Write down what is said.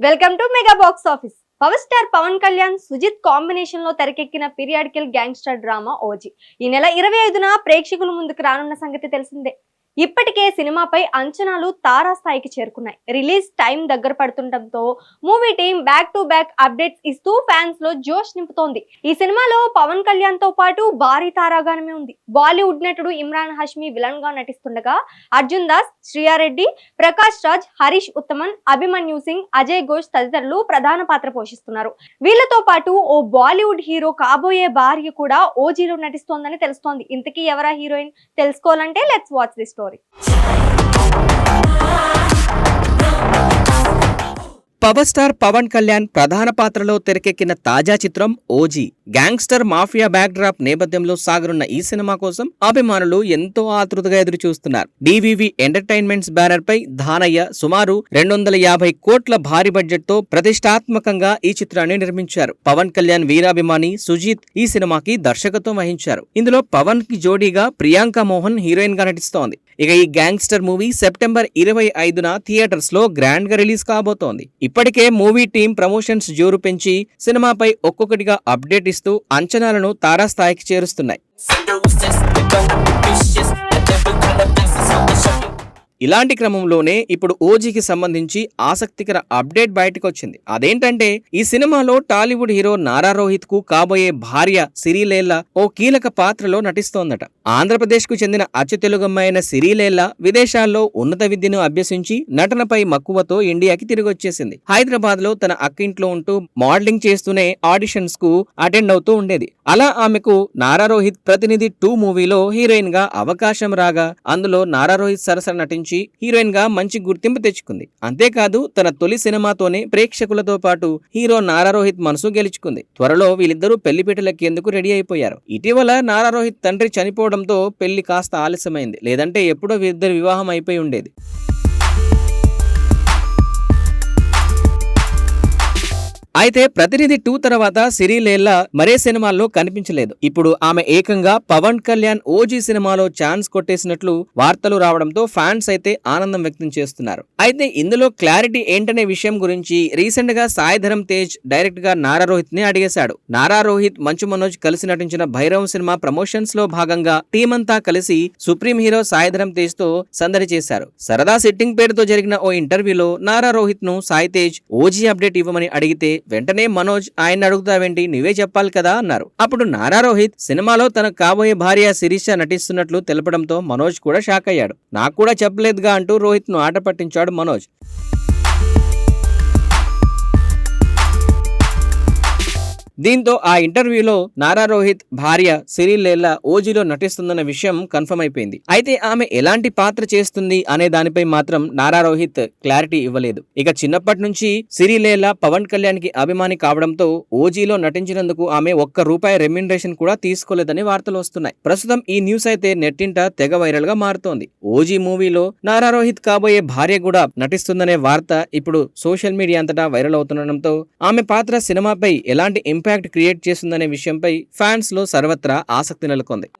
Welcome to mega box office power star Pawan Kalyan Sujith కాంబినేషన్లో తెరకెక్కిన periodical gangster drama OG ఈ నెల ఇరవై ఐదున ప్రేక్షకుల ముందుకు రానున్న సంగతి తెలిసిందే. ఇప్పటికే సినిమాపై అంచనాలు తారాస్థాయికి చేరుకున్నాయి. రిలీజ్ టైం దగ్గర పడుతుండటంతో movie team back to back updates ఇస్తూ ఫ్యాన్స్లో జోష్ నింపుతోంది. ఈ సినిమాలో పవన్ కళ్యాణ్తో పాటు భారీ తారాగానమే ఉంది. బాలీవుడ్ నటుడు ఇమ్రాన్ హష్మి విలన్గా నటిస్తుండగా అర్జున్ దాస్ శ్రీయారెడ్డి ప్రకాష్ రాజ్ హరీష్ ఉత్తమన్ అభిమన్యు సింగ్ అజయ్ ఘోష్ తదితరులు ప్రధాన పాత్ర పోషిస్తున్నారు. వీళ్ళతో పాటు ఓ బాలీవుడ్ హీరో కాబోయే భార్య కూడా ఓజీలో నటిస్తోందని తెలుస్తోంది. ఇంతకీ ఎవరా హీరోయిన్? తెలుసుకోవాలంటే let's watch the story power star Pawan Kalyan ప్రధాన పాత్రలో తెరకెక్కిన తాజా చిత్రం OG gangster mafia backdrop నేపథ్యంలో సాగరున్న ఈ సినిమా కోసం అభిమానులు ఎంతో ఆతృతగా ఎదురు చూస్తున్నారు డివివి ఎంటర్టైన్మెంట్స్ బ్యానర్ పై ధానయ్య సుమారు రెండు వందల యాభై కోట్ల భారీ బడ్జెట్తో ప్రతిష్టాత్మకంగా ఈ చిత్రాన్ని నిర్మించారు. పవన్ కళ్యాణ్ వీరాభిమాని సుజీత్ ఈ సినిమాకి దర్శకత్వం వహించారు. ఇందులో పవన్కి జోడీగా ప్రియాంక మోహన్ హీరోయిన్గా నటిస్తోంది. ఇక ఈ గ్యాంగ్స్టర్ మూవీ సెప్టెంబర్ ఇరవై ఐదున థియేటర్స్లో గ్రాండ్గా రిలీజ్ కాబోతోంది. ఇప్పటికే మూవీ టీం ప్రమోషన్స్ జోరు పెంచి సినిమాపై ఒక్కొక్కటిగా అప్డేట్ ఇస్తూ అంచనాలను తారాస్థాయికి చేరుస్తున్నాయి. ఇలాంటి క్రమంలోనే ఇప్పుడు ఓజీకి సంబంధించి ఆసక్తికర అప్డేట్ బయటకు వచ్చింది అదేంటంటే ఈ సినిమాలో టాలీవుడ్ హీరో నారా రోహిత్కు కాబోయే భార్య సిరిలేల్ల ఓ కీలక పాత్రలో నటిస్తోందట. ఆంధ్రప్రదేశ్కు చెందిన అచ్చు తెలుగమ్మైన సిరిలేల్ల విదేశాల్లో ఉన్నత విద్యను అభ్యసించి నటనపై మక్కువతో ఇండియాకి తిరిగి వచ్చేసింది హైదరాబాద్లో తన అక్కింట్లో ఉంటూ మోడలింగ్ చేస్తూనే ఆడిషన్స్కు అటెండ్ అవుతూ ఉండేది. అలా ఆమెకు నారా రోహిత్ ప్రతినిధి టూ మూవీలో హీరోయిన్గా అవకాశం రాగా అందులో నారా రోహిత్ సరసన నటించి హీరోయిన్గా మంచి గుర్తింపు తెచ్చుకుంది. అంతేకాదు తన తొలి సినిమాతోనే ప్రేక్షకులతో పాటు హీరో నారా రోహిత్ మనసు గెలుచుకుంది. త్వరలో వీళ్ళిద్దరూ పెళ్ళిపీటలెక్కేందుకు రెడీ అయిపోయారు? ఇటీవల నారా రోహిత్ తండ్రి చనిపోవడంతో పెళ్ళి కాస్త ఆలస్యమైంది. లేదంటే ఎప్పుడో వీరిద్దరి వివాహం అయిపోయి ఉండేది. అయితే ప్రతినిధి టూ తర్వాత సిరిలేల్ల మరే సినిమాల్లో కనిపించలేదు. ఇప్పుడు ఆమె ఏకంగా పవన్ కళ్యాణ్ ఓజీ సినిమాలో ఛాన్స్ కొట్టేసినట్లు వార్తలు రావడంతో ఫ్యాన్స్ అయితే ఆనందం వ్యక్తం చేస్తున్నారు. అయితే ఇందులో క్లారిటీ ఏంటనే విషయం గురించి రీసెంట్గా సాయిధరం తేజ్ డైరెక్ట్గా నారా రోహిత్ని అడిగేశాడు. నారా రోహిత్ మంచు మనోజ్ కలిసి నటించిన భైరవ్ సినిమా ప్రమోషన్స్లో భాగంగా టీం అంతా కలిసి సుప్రీం హీరో సాయిధరం తేజ్తో సందడి చేశారు. సరదా సిట్టింగ్ పేరుతో జరిగిన ఓ ఇంటర్వ్యూలో నారా రోహిత్ను సాయి తేజ్ ఓజీ అప్డేట్ ఇవ్వమని అడిగితే వెంటనే మనోజ్ ఆయన అడుగుతావేంటి? నువ్వే చెప్పాలి కదా అన్నారు. అప్పుడు నారా రోహిత్ సినిమాలో తన కాబోయే భార్య శిరీష నటిస్తున్నట్లు తెలపడంతో మనోజ్ కూడా షాక్ అయ్యాడు. నాకు కూడా చెప్పలేదుగా అంటూ రోహిత్ను ఆట పట్టించాడు మనోజ్. దీంతో ఆ ఇంటర్వ్యూలో నారా రోహిత్ భార్య సిరిలేలా ఓజీలో నటిస్తుందన్న విషయం కన్ఫర్మ్ అయిపోయింది. అయితే ఆమె ఎలాంటి పాత్ర చేస్తుంది అనే దానిపై మాత్రం నారా రోహిత్ క్లారిటీ ఇవ్వలేదు. ఇక చిన్నప్పటి నుంచి సిరిలేలా పవన్ కళ్యాణ్కి అభిమాని కావడంతో ఓజీలో నటించినందుకు ఆమె ఒక్క రూపాయి రెమ్యునరేషన్ కూడా తీసుకోలేదని వార్తలు వస్తున్నాయి. ప్రస్తుతం ఈ న్యూస్ అయితే నెట్టింట తెగ వైరల్గా మారుతోంది. ఓజీ మూవీలో నారా రోహిత్ కాబోయే భార్య కూడా నటిస్తుందనే వార్త ఇప్పుడు సోషల్ మీడియా అంతటా వైరల్ అవుతుండటంతో ఆమె పాత్ర సినిమాపై ఎలాంటి ఇంపాక్ట్ క్రియేట్ చేస్తుందనే విషయంపై ఫ్యాన్స్లో సర్వత్రా ఆసక్తి నెలకొంది.